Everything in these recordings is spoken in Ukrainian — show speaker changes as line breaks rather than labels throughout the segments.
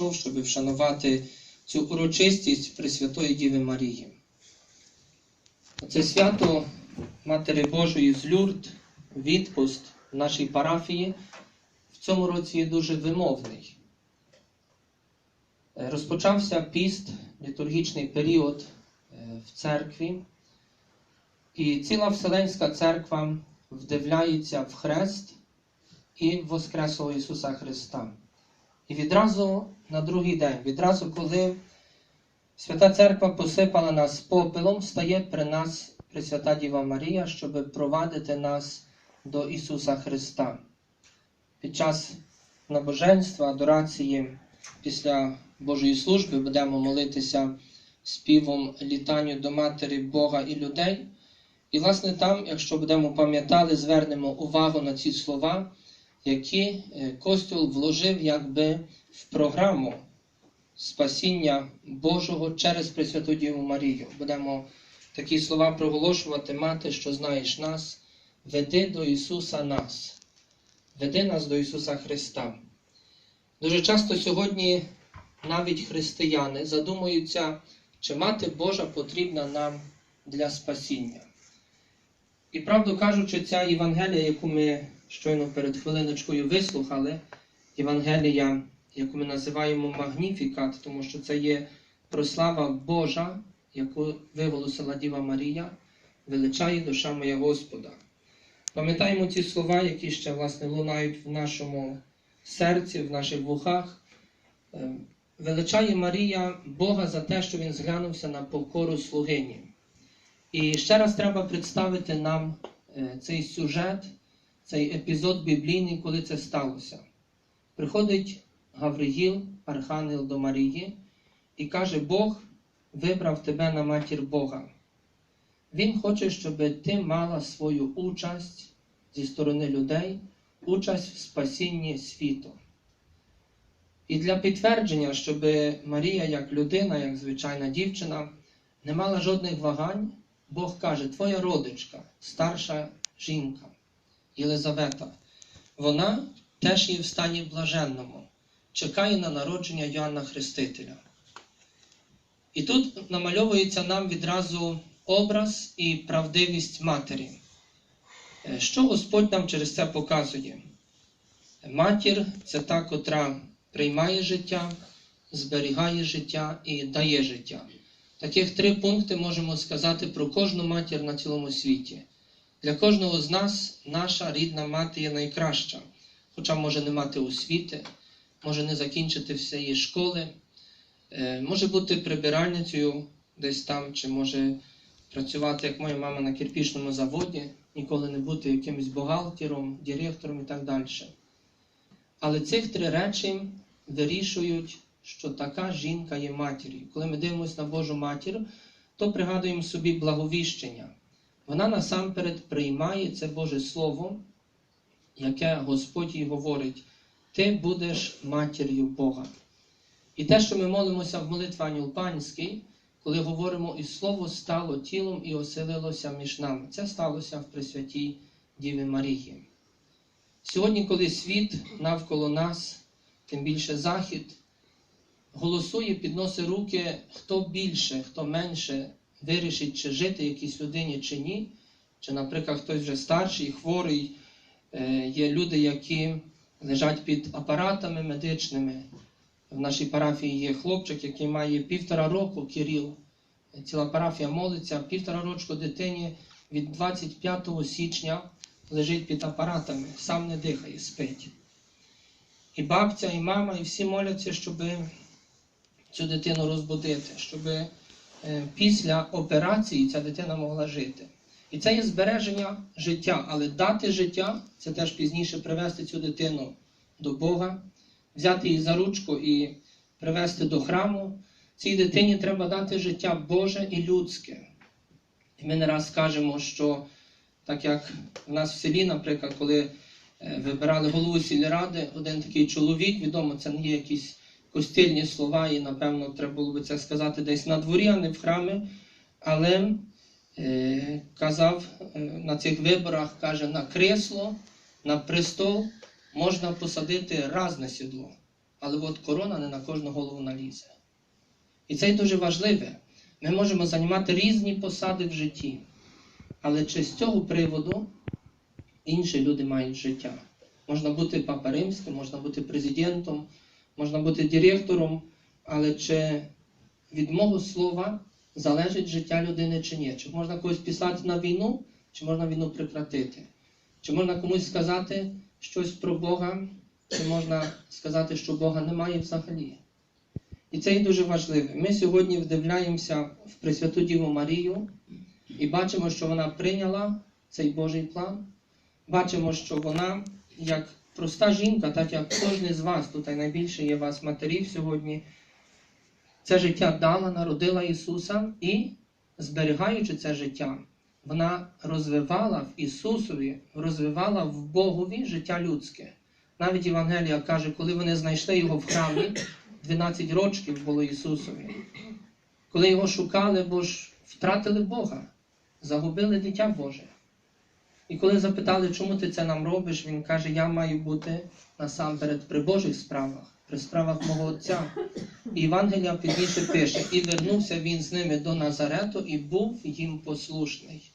прийшов, щоб вшанувати цю урочистість Пресвятої Діви Марії. Це свято Матері Божої з Люрд, відпуст в нашій парафії в цьому році є дуже вимовний. Е, Розпочався піст, літургічний період е, в церкві, і ціла Вселенська церква вдивляється в хрест і в Воскреслого Ісуса Христа. І відразу на другий день, відразу коли Свята Церква посипала нас попелом, стає при нас Пресвята Діва Марія, щоб провадити нас до Ісуса Христа. Під час набоженства, адорації, після Божої служби будемо молитися співом літанню до Матері Бога і людей. І, власне, там, якщо будемо пам'ятали, звернемо увагу на ці слова, які е, Костюл вложив якби в програму спасіння Божого через Пресвяту Діву Марію. Будемо такі слова проголошувати, мати, що знаєш нас, веди до Ісуса нас, веди нас до Ісуса Христа. Дуже часто сьогодні навіть християни задумуються, чи мати Божа потрібна нам для спасіння. І правду кажучи, ця Євангелія, яку ми щойно перед хвилиночкою вислухали, Євангелія, яку ми називаємо Магніфікат, тому що це є прослава Божа, яку виголосила Діва Марія, величає душа моя Господа. Пам'ятаємо ці слова, які ще власне лунають в нашому серці, в наших вухах. Е, Величає Марія Бога за те, що Він зглянувся на покору слугині. І ще раз треба представити нам е, цей сюжет, цей епізод біблійний, коли це сталося. Приходить Гавриїл, архангел до Марії, і каже: Бог вибрав тебе на матір Бога. Він хоче, щоб ти мала свою участь зі сторони людей, участь в спасінні світу. І для підтвердження, щоб Марія, як людина, як звичайна дівчина, не мала жодних вагань, Бог каже: Твоя родичка, старша жінка, Єлизавета, вона теж є в стані блаженному, чекає на народження Йоанна Хрестителя. І тут намальовується нам відразу образ і правдивість матері. Е, Що Господь нам через це показує? Матір це та, котра приймає життя, зберігає життя і дає життя. Таких три пункти можемо сказати про кожну матір на цілому світі. Для кожного з нас наша рідна мати є найкраща, хоча може не мати освіти, може не закінчити всієї школи, е, може бути прибиральницею десь там, чи може працювати, як моя мама, на кирпічному заводі, ніколи не бути якимось бухгалтером, директором і так далі. Але цих три речі вирішують, що така жінка є матір'ю. Коли ми дивимося на Божу матір, то пригадуємо собі благовіщення. Вона насамперед приймає це Боже Слово, яке Господь їй говорить: Ти будеш матір'ю Бога. І те, що ми молимося в молитві Анюл Панський, коли говоримо, і Слово стало тілом і оселилося між нами. Це сталося в Пресвятій Діві Марії. Сьогодні, коли світ навколо нас, тим більше Захід, голосує, підносить руки, хто більше, хто менше вирішить, чи жити якійсь людині, чи ні. Чи, наприклад, хтось вже старший, хворий, Е, є люди, які лежать під апаратами медичними. В нашій парафії є хлопчик, який має півтора року, Кирил. Ціла парафія молиться, півтора рочку дитині від 25 січня лежить під апаратами, сам не дихає, спить. І бабця, і мама, і всі моляться, щоб цю дитину розбудити, щоб після операції ця дитина могла жити. І це є збереження життя, але дати життя це теж пізніше привести цю дитину до Бога, взяти її за ручку і привести до храму. Цій дитині треба дати життя Боже і людське. І ми не раз кажемо, що так як в нас в селі, наприклад, коли е, вибирали голову сільради, один такий чоловік, відомо, це не є якісь костильні слова, і, напевно, треба було би це сказати десь на дворі, а не в храмі. Але е, казав е, на цих виборах, каже, на кресло, на престол можна посадити разне сідло. але от корона не на кожну голову налізе. І це дуже важливе. Ми можемо займати різні посади в житті, але чи з цього приводу інші люди мають життя? Можна бути папа римським, можна бути президентом, можна бути директором, але чи від мого слова залежить життя людини чи ні? Чи можна когось післати на війну, чи можна війну прекратити? Чи можна комусь сказати щось про Бога, чи можна сказати, що Бога немає взагалі? І це є дуже важливо. Ми сьогодні вдивляємося в Пресвяту Діву Марію і бачимо, що вона прийняла цей Божий план. Бачимо, що вона, як проста жінка, так як кожен з вас, тут найбільше є вас матерів сьогодні, це життя дала, народила Ісуса і, зберігаючи це життя, вона розвивала в Ісусові, розвивала в Богові життя людське. Навіть Євангелія каже, коли вони знайшли його в храмі, 12 років було Ісусові. Коли його шукали, бо ж втратили Бога, загубили дитя Боже. І коли запитали, чому ти це нам робиш, він каже, я маю бути насамперед при Божих справах, при справах мого Отця. І Євангелія пізніше пише, і вернувся він з ними до Назарету і був їм послушний.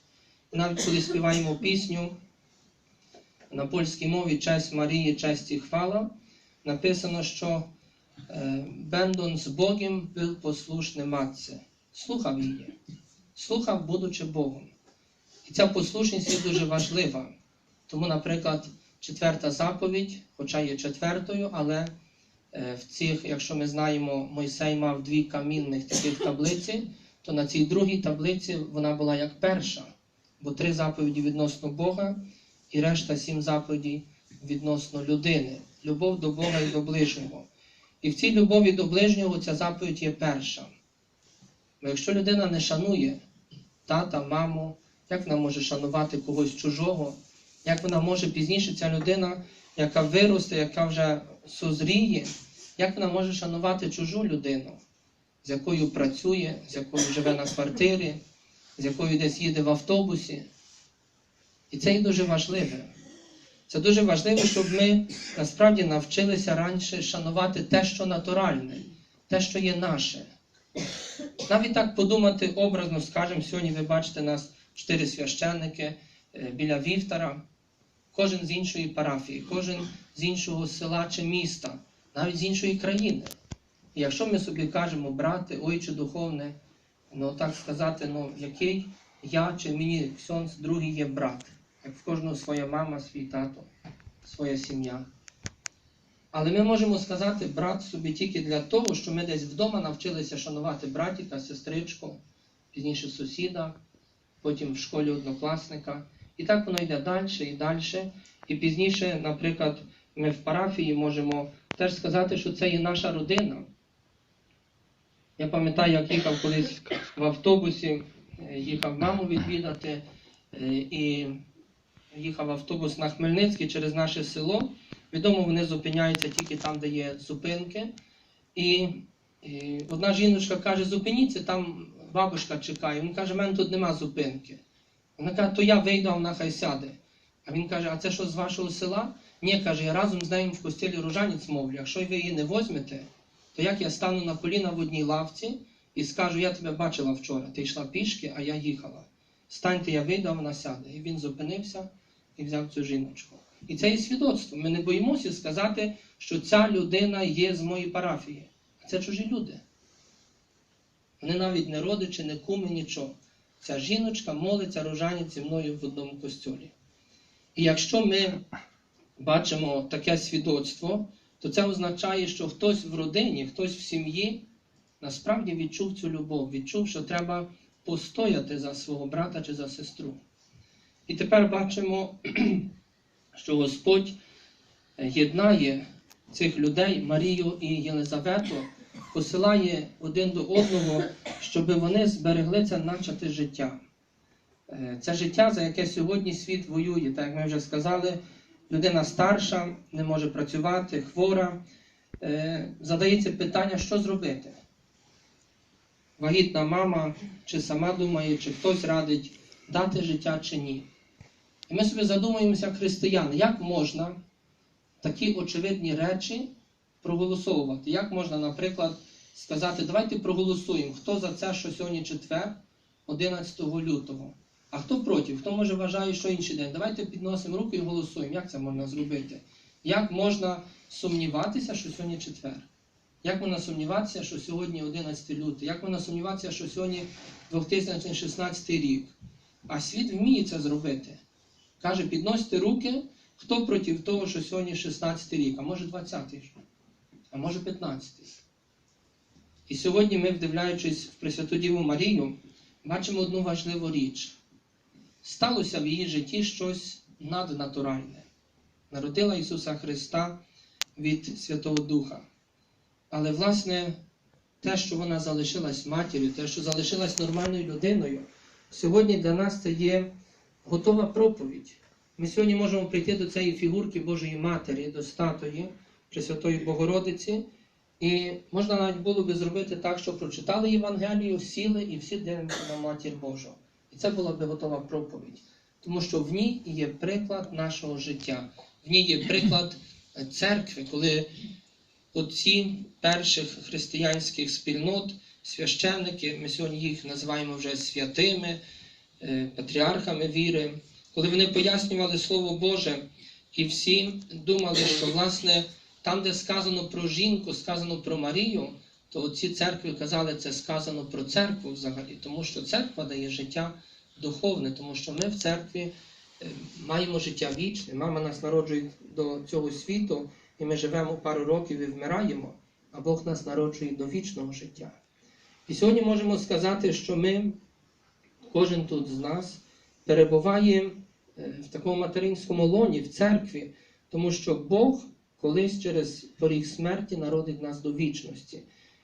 Навіть коли співаємо пісню на польській мові Честь Марії, честь і хвала, написано, що е, Бендон з Богом був послушний матці. Слухав її, слухав, будучи Богом. І ця послушність є дуже важлива. Тому, наприклад, четверта заповідь, хоча є четвертою, але е, в цих, якщо ми знаємо, Мойсей мав дві камінних таких таблиці, то на цій другій таблиці вона була як перша, бо три заповіді відносно Бога і решта сім заповідей відносно людини. Любов до Бога і до ближнього. І в цій любові до ближнього ця заповідь є перша. Бо якщо людина не шанує тата, маму, як вона може шанувати когось чужого, як вона може пізніше ця людина, яка виросте, яка вже созріє, як вона може шанувати чужу людину, з якою працює, з якою живе на квартирі, з якою десь їде в автобусі. І це є дуже важливе. Це дуже важливо, щоб ми насправді навчилися раніше шанувати те, що натуральне, те, що є наше. Навіть так подумати образно, скажемо, сьогодні ви бачите нас чотири священники е, біля вівтара, кожен з іншої парафії, кожен з іншого села чи міста, навіть з іншої країни. І якщо ми собі кажемо, брате, ойче духовне, ну так сказати, ну який я чи мені ксьонц, другий є брат, як в кожного своя мама, свій тато, своя сім'я. Але ми можемо сказати брат собі тільки для того, що ми десь вдома навчилися шанувати братіка, сестричку, пізніше сусіда, потім в школі однокласника. І так воно йде далі і далі. І пізніше, наприклад, ми в парафії можемо теж сказати, що це є наша родина. Я пам'ятаю, як їхав колись в автобусі, е, їхав маму відвідати, е, і їхав автобус на Хмельницький через наше село. Відомо, вони зупиняються тільки там, де є зупинки. І, і одна жіночка каже, зупиніться, там бабушка чекає. Він каже, в мене тут нема зупинки. Вона каже, то я вийду, а вона хай сяде. А він каже, а це що з вашого села? Ні, каже, я разом з нею в костілі рожанець мовлю. Якщо ви її не возьмете, то як я стану на коліна в одній лавці і скажу, я тебе бачила вчора, ти йшла пішки, а я їхала. Станьте, я вийду, а вона сяде. І він зупинився і взяв цю жіночку. І це є свідоцтво. Ми не боїмося сказати, що ця людина є з моєї парафії. А це чужі люди. Вони навіть не родичі, не куми, нічого. Ця жіночка молиться рожанець зі мною в одному костюлі. І якщо ми бачимо таке свідоцтво, то це означає, що хтось в родині, хтось в сім'ї насправді відчув цю любов, відчув, що треба постояти за свого брата чи за сестру. І тепер бачимо, що Господь єднає цих людей, Марію і Єлизавету, посилає один до одного, щоб вони зберегли це начате життя. Е, Це життя, за яке сьогодні світ воює. Так як ми вже сказали, людина старша, не може працювати, хвора. Е, Задається питання, що зробити. Вагітна мама, чи сама думає, чи хтось радить дати життя чи ні. І ми собі задумуємося, християни, як можна такі очевидні речі проголосовувати. Як можна, наприклад, сказати, давайте проголосуємо, хто за це, що сьогодні четвер, 11 лютого. А хто проти? Хто може вважає, що інший день? Давайте підносимо руки і голосуємо. Як це можна зробити? Як можна сумніватися, що сьогодні четвер? Як можна сумніватися, що сьогодні 11 лютого? Як можна сумніватися, що сьогодні 2016 рік? А світ вміє це зробити. Каже, підносьте руки, хто проти того, що сьогодні 16 рік, а може 20 й а може 15. І сьогодні ми, вдивляючись в Пресвяту Діву Марію, бачимо одну важливу річ. Сталося в її житті щось наднатуральне. Народила Ісуса Христа від Святого Духа. Але, власне, те, що вона залишилась матір'ю, те, що залишилась нормальною людиною, сьогодні для нас це є готова проповідь. Ми сьогодні можемо прийти до цієї фігурки Божої Матері, до статуї Пресвятої Богородиці, і можна навіть було би зробити так, що прочитали Євангелію, сіли і всі дивимося на Матір Божу. І це була би готова проповідь. Тому що в ній є приклад нашого життя, в ній є приклад церкви, коли отці перших християнських спільнот, священники, ми сьогодні їх називаємо вже святими, е, патріархами віри, коли вони пояснювали Слово Боже, і всі думали, що власне там, де сказано про жінку, сказано про Марію, то ці церкви казали, це сказано про церкву взагалі, тому що церква дає життя духовне, тому що ми в церкві е, маємо життя вічне. Мама нас народжує до цього світу, і ми живемо пару років і вмираємо, а Бог нас народжує до вічного життя. І сьогодні можемо сказати, що ми, кожен тут з нас, перебуває е, в такому материнському лоні, в церкві, тому що Бог колись через поріг смерті народить нас до вічності.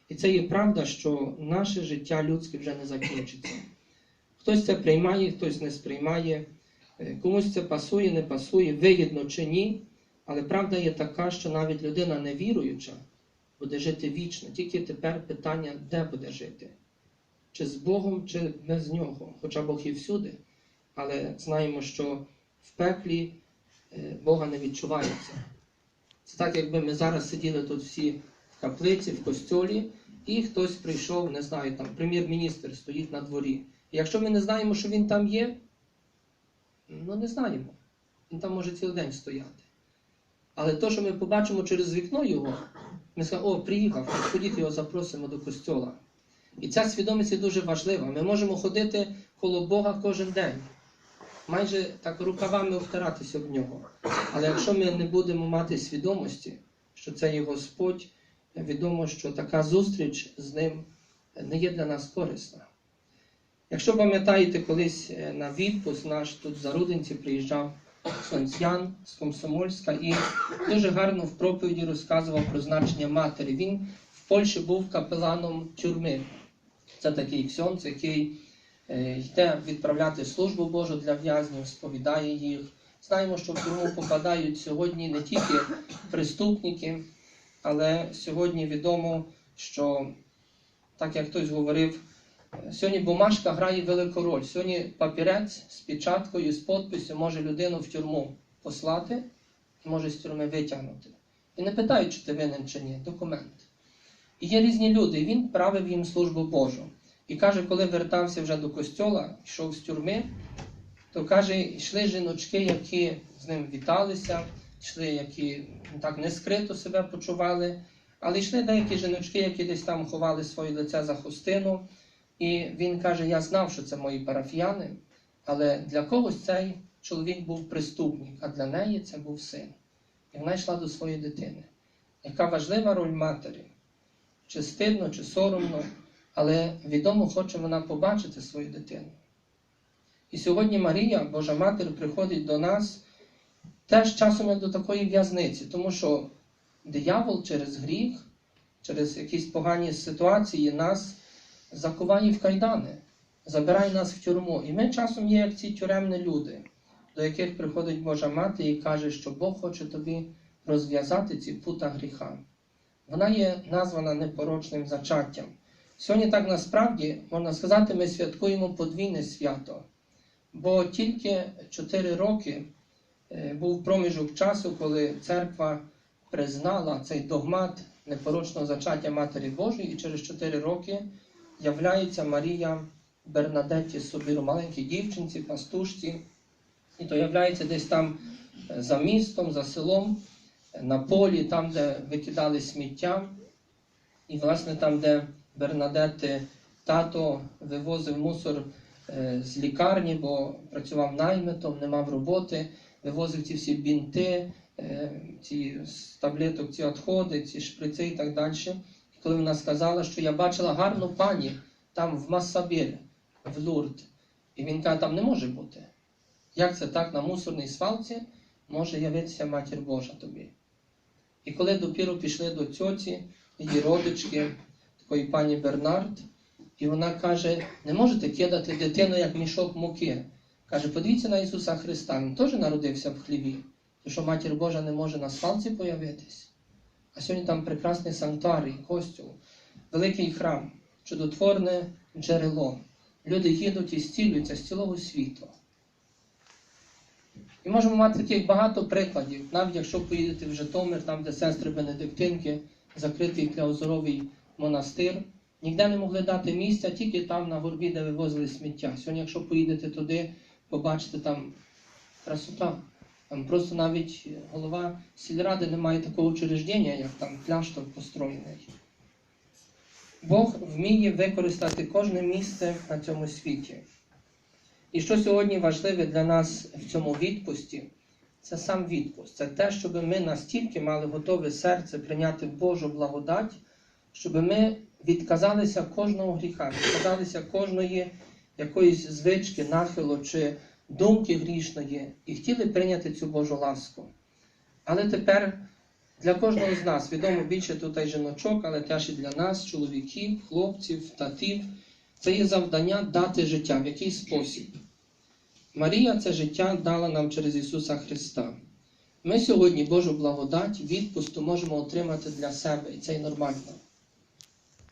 І це є правда, що наше життя людське вже не закінчиться. Хтось це приймає, хтось не сприймає, Е, комусь це пасує, не пасує, вигідно чи ні. Але правда є така, що навіть людина невіруюча буде жити вічно. Тільки тепер питання, де буде жити? Чи з Богом, чи без нього. Хоча Бог і всюди. Але знаємо, що в пеклі е, Бога не відчувається. Це так, якби ми зараз сиділи тут всі в каплиці, в костьолі, і хтось прийшов, не знаю, там прем'єр-міністр стоїть на дворі. І якщо ми не знаємо, що він там є, ну не знаємо. Він там може цілий день стояти. Але то, що ми побачимо через вікно його, ми скажемо, о, приїхав, ходіть його запросимо до костьола. І ця свідомість є дуже важлива. Ми можемо ходити коло Бога кожен день, майже так рукавами втиратися об нього. Але якщо ми не будемо мати свідомості, що це є Господь, відомо, що така зустріч з ним не є для нас корисна. Якщо пам'ятаєте, колись е, на відпуск наш тут в Зарудинці приїжджав Сонцян з Комсомольська і дуже гарно в проповіді розказував про значення матері. Він в Польщі був капеланом тюрми. Це такий ксьонц, який йде відправляти службу Божу для в'язнів, сповідає їх. Знаємо, що в тюрму попадають сьогодні не тільки преступники, але сьогодні відомо, що, так як хтось говорив, Сьогодні бумажка грає велику роль. Сьогодні папірець з печаткою, з підписю може людину в тюрму послати і може з тюрми витягнути. І не питають, чи ти винен чи ні, документ. І є різні люди, і він правив їм службу Божу. І каже, коли вертався вже до костьола, йшов з тюрми, то каже, йшли жіночки, які з ним віталися, йшли, які так не скрито себе почували, але йшли деякі жіночки, які десь там ховали своє лице за хустину. І він каже: Я знав, що це мої парафіяни, але для когось цей чоловік був преступник, а для неї це був син. І вона йшла до своєї дитини. Яка важлива роль матері? Чи стидно, чи соромно, але відомо хоче вона побачити свою дитину. І сьогодні Марія, Божа Матір, приходить до нас теж часом як до такої в'язниці, тому що диявол через гріх, через якісь погані ситуації нас закуває в кайдани, забирає нас в тюрму. І ми часом є як ці тюремні люди, до яких приходить Божа Мати і каже, що Бог хоче тобі розв'язати ці пута гріха. Вона є названа непорочним зачаттям. Сьогодні так насправді, можна сказати, ми святкуємо подвійне свято, бо тільки 4 роки е, був проміжок часу, коли церква признала цей догмат непорочного зачаття Матері Божої, і через 4 роки являється Марія Бернадетті Собіру, маленькій дівчинці, пастушці. І то являється десь там е, за містом, за селом, е, на полі, там, де викидали сміття. І, власне, там, де Бернадетти тато вивозив мусор е, з лікарні, бо працював наймитом, не мав роботи, вивозив ці всі бінти, е, ці з таблеток, ці відходи, ці шприци і так далі. І коли вона сказала, що я бачила гарну пані там в Массабіль, в Лурд, і він каже, там не може бути. Як це так на мусорній свалці може явитися матір Божа тобі? І коли допіру пішли до цьоці, її родички, такої пані Бернард, і вона каже: не можете кидати дитину як мішок муки. Каже, подивіться на Ісуса Христа, Він теж народився в хліві. То що матір Божа не може на свалці появитись. А сьогодні там прекрасний санктуарій, костюм, великий храм, чудотворне джерело. Люди їдуть і зцілюються з цілого світу. І можемо мати таких багато прикладів, навіть якщо поїдете в Житомир, там, де сестри Бенедиктинки, закритий Кляузоровий монастир, ніде не могли дати місця, тільки там на горбі, де вивозили сміття. Сьогодні, якщо поїдете туди, побачите там красота. Там просто навіть голова сільради не має такого учреждення, як там кляштор построєний. Бог вміє використати кожне місце на цьому світі. І що сьогодні важливе для нас в цьому відпусті, це сам відпуст. Це те, щоб ми настільки мали готове серце прийняти Божу благодать, щоб ми відказалися кожного гріха, відказалися кожної якоїсь звички, нахилу чи думки грішної і хотіли прийняти цю Божу ласку. Але тепер для кожного з нас, відомо більше тут і жіночок, але теж і для нас, чоловіків, хлопців, татів, це є завдання дати життя в який спосіб. Марія це життя дала нам через Ісуса Христа. Ми сьогодні Божу благодать, відпусту можемо отримати для себе, і це є нормально.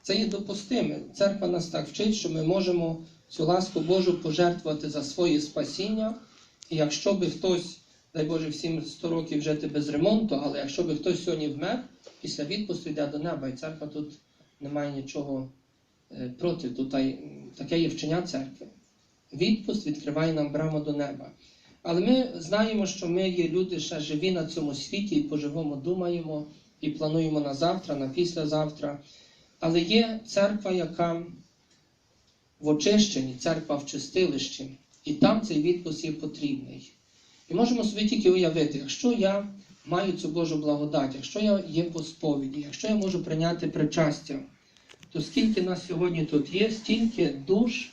Це є допустиме. Церква нас так вчить, що ми можемо цю ласку Божу пожертвувати за своє спасіння. І якщо би хтось, дай Боже, всім 100 років жити без ремонту, але якщо би хтось сьогодні вмер, після відпусту йде до неба, і церква тут не має нічого е, проти. Тут таке є вчення церкви. Відпуст відкриває нам браму до неба. Але ми знаємо, що ми є люди ще живі на цьому світі і по-живому думаємо і плануємо на завтра, на післязавтра. Але є церква, яка в очищенні, церква в чистилищі, і там цей відпуск є потрібний. І можемо собі тільки уявити, якщо я маю цю Божу благодать, якщо я є по сповіді, якщо я можу прийняти причастя, то скільки нас сьогодні тут є, стільки душ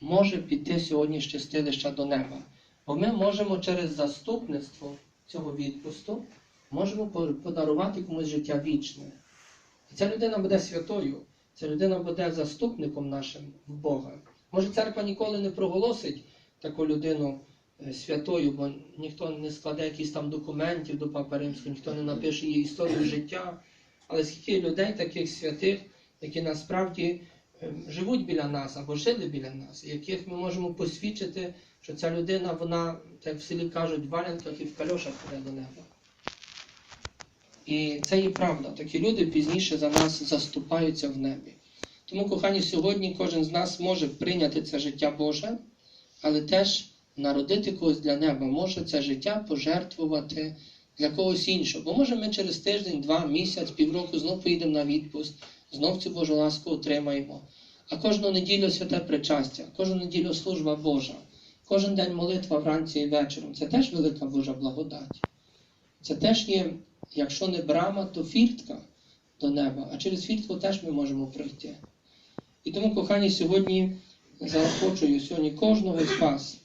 може піти сьогодні з чистилища до неба. Бо ми можемо через заступництво цього відпусту можемо по- подарувати комусь життя вічне. Ця людина буде святою, ця людина буде заступником нашим в Бога. Може, церква ніколи не проголосить таку людину е, святою, бо ніхто не складе якісь там документів до Папи Римського, ніхто не напише її історію життя. Але скільки людей, таких святих, які насправді е, живуть біля нас або жили біля нас, яких ми можемо посвідчити, що ця людина, вона, як в селі кажуть, в валянках і в кальошах піде до неба. І це є правда. Такі люди пізніше за нас заступаються в небі. Тому, кохані, сьогодні кожен з нас може прийняти це життя Боже, але теж народити когось для неба, може це життя пожертвувати для когось іншого. Бо може ми через тиждень, два, місяць, півроку знов поїдемо на відпуст, знов цю Божу ласку отримаємо. А кожну неділю святе причастя, кожну неділю служба Божа, кожен день молитва вранці і вечором. Це теж велика Божа благодать. Це теж є, якщо не брама, то фіртка до неба, а через фіртку теж ми можемо пройти. І тому, кохані, сьогодні заохочую сьогодні кожного з вас,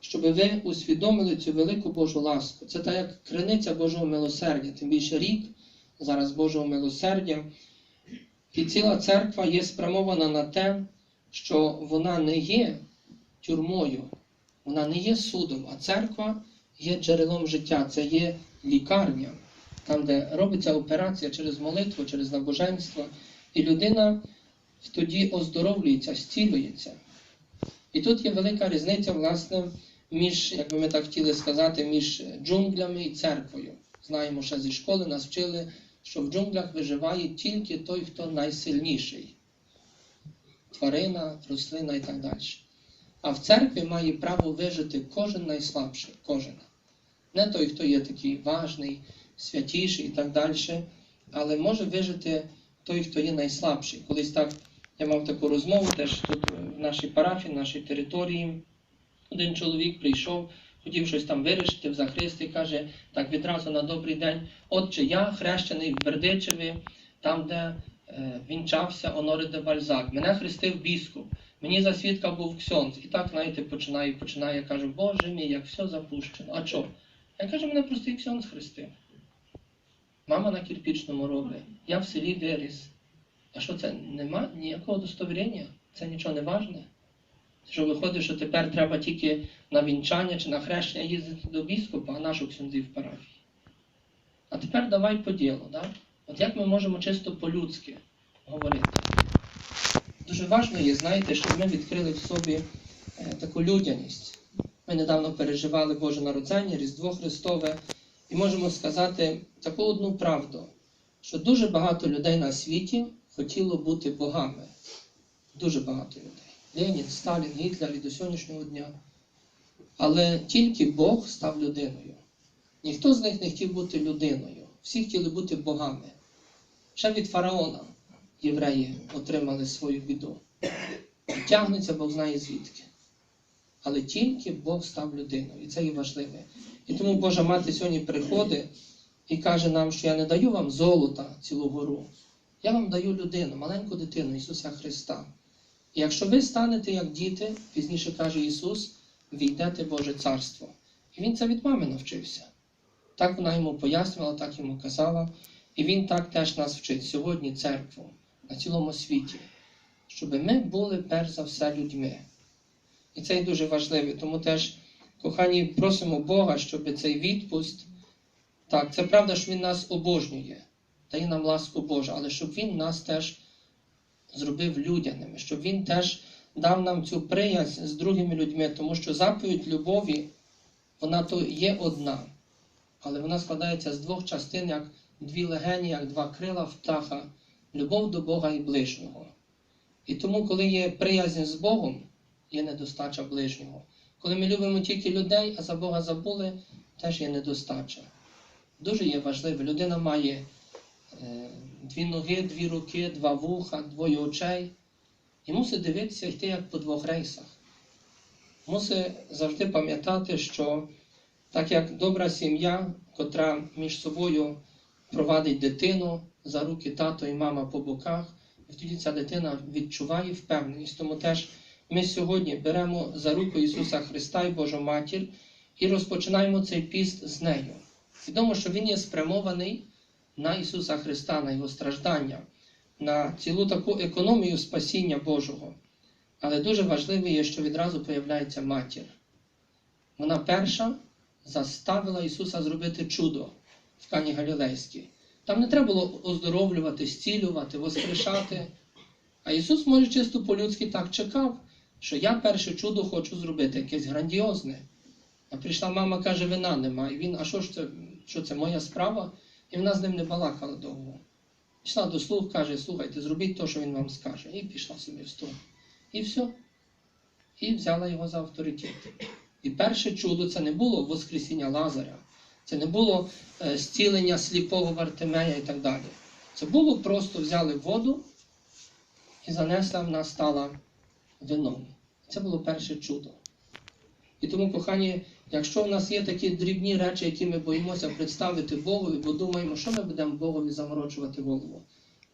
щоб ви усвідомили цю велику Божу ласку. Це так як криниця Божого милосердя, тим більше рік зараз Божого милосердя. І ціла церква є спрямована на те, що вона не є тюрмою, вона не є судом, а церква є джерелом життя, це є лікарня, там, де робиться операція через молитву, через набоженство, і людина тоді оздоровлюється, зцілюється. І тут є велика різниця, власне, між, як би ми так хотіли сказати, між джунглями і церквою. Знаємо, ще зі школи нас вчили, що в джунглях виживає тільки той, хто найсильніший тварина, рослина і так далі. А в церкві має право вижити кожен найслабший, кожен. Не той, хто є такий важний, святіший і так далі, але може вижити той, хто є найслабший. Колись так я мав таку розмову теж тут в нашій парафії, в нашій території. Один чоловік прийшов, хотів щось там вирішити в захристі, каже, так відразу на добрий день. Отче, я хрещений в Бердичеві, там, де е, вінчався Оноре де Бальзак. Мене хрестив біскуп. Мені за свідка був ксьонц. І так, знаєте, починає, починає, я кажу, Боже мій, як все запущено. А чо? Я кажу, мене простий ксьонц хрестив. Мама на кирпічному робить. Я в селі виріс. А що це? Нема ніякого удостовірення? Це нічого не важне. Що виходить, що тепер треба тільки на вінчання чи на хрещення їздити до біскупа, а нашу ксюндзі в парафії. А тепер давай по ділу. Да? От як ми можемо чисто по-людськи говорити? Дуже важливо є, знаєте, щоб ми відкрили в собі е, таку людяність. Ми недавно переживали Боже Народзення, Різдво Христове, і можемо сказати таку одну правду, що дуже багато людей на світі хотіло бути богами. Дуже багато людей. Ленін, Сталін, Гітлер і до сьогоднішнього дня. Але тільки Бог став людиною. Ніхто з них не хотів бути людиною. Всі хотіли бути богами. Ще від фараона євреї отримали свою біду. Тягнеться Бог знає звідки. Але тільки Бог став людиною, і це є важливе. І тому Божа мати сьогодні приходить і каже нам, що я не даю вам золота цілу гору. Я вам даю людину, маленьку дитину Ісуса Христа. І якщо ви станете як діти, пізніше каже Ісус, війдете в Боже Царство. І Він це від мами навчився. Так вона йому пояснювала, так йому казала. І Він так теж нас вчить сьогодні церкву на цілому світі, щоб ми були перш за все людьми. І це дуже важливо. Тому теж, кохані, просимо Бога, щоб цей відпуст, так, це правда, що Він нас обожнює, дає нам ласку Божу, але щоб Він нас теж зробив людяними, щоб Він теж дав нам цю приязнь з другими людьми, тому що заповідь любові, вона то є одна, але вона складається з двох частин, як дві легені, як два крила птаха, любов до Бога і ближнього. І тому, коли є приязнь з Богом, є недостача ближнього. Коли ми любимо тільки людей, а за Бога забули, теж є недостача. Дуже є важливо. Людина має е, дві ноги, дві руки, два вуха, двоє очей. І мусить дивитися йти як по двох рейсах. Мусить завжди пам'ятати, що так як добра сім'я, котра між собою провадить дитину за руки тато і мама по боках, і тоді ця дитина відчуває впевненість. Тому теж ми сьогодні беремо за руку Ісуса Христа і Божу Матір і розпочинаємо цей піст з нею. Відомо, що Він є спрямований на Ісуса Христа, на Його страждання, на цілу таку економію спасіння Божого. Але дуже важливо є, що відразу появляється матір. Вона перша заставила Ісуса зробити чудо в Кані Галілейській. Там не треба було оздоровлювати, зцілювати, воскрешати. А Ісус, може, чисто по-людськи так чекав, що я перше чудо хочу зробити, якесь грандіозне. А прийшла мама, каже, вина нема. І він, а що ж це, що це моя справа? І вона з ним не балакала довго. Пішла до слуг, каже, слухайте, зробіть те, що він вам скаже. І пішла собі в сторону. І все. І взяла його за авторитет. І перше чудо це не було Воскресіння Лазаря, це не було е, зцілення сліпого Вартимея і так далі. Це було просто взяли воду і занесла вона стала вином. Це було перше чудо. І тому, кохані, якщо в нас є такі дрібні речі, які ми боїмося представити Богові, бо думаємо, що ми будемо Богові заморочувати голову,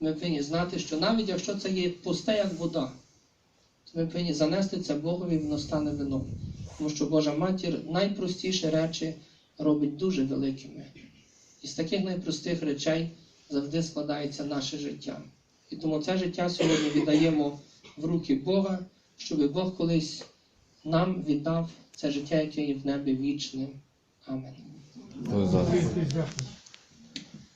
ми повинні знати, що навіть якщо це є пусте, як вода, то ми повинні занести це Богові, і воно стане вином. Тому що Божа матір найпростіші речі робить дуже великими. І з таких найпростих речей завжди складається наше життя. І тому це життя сьогодні віддаємо в руки Бога, щоб Бог колись нам віддав це життя, яке є в небі. Амен.
Дякую.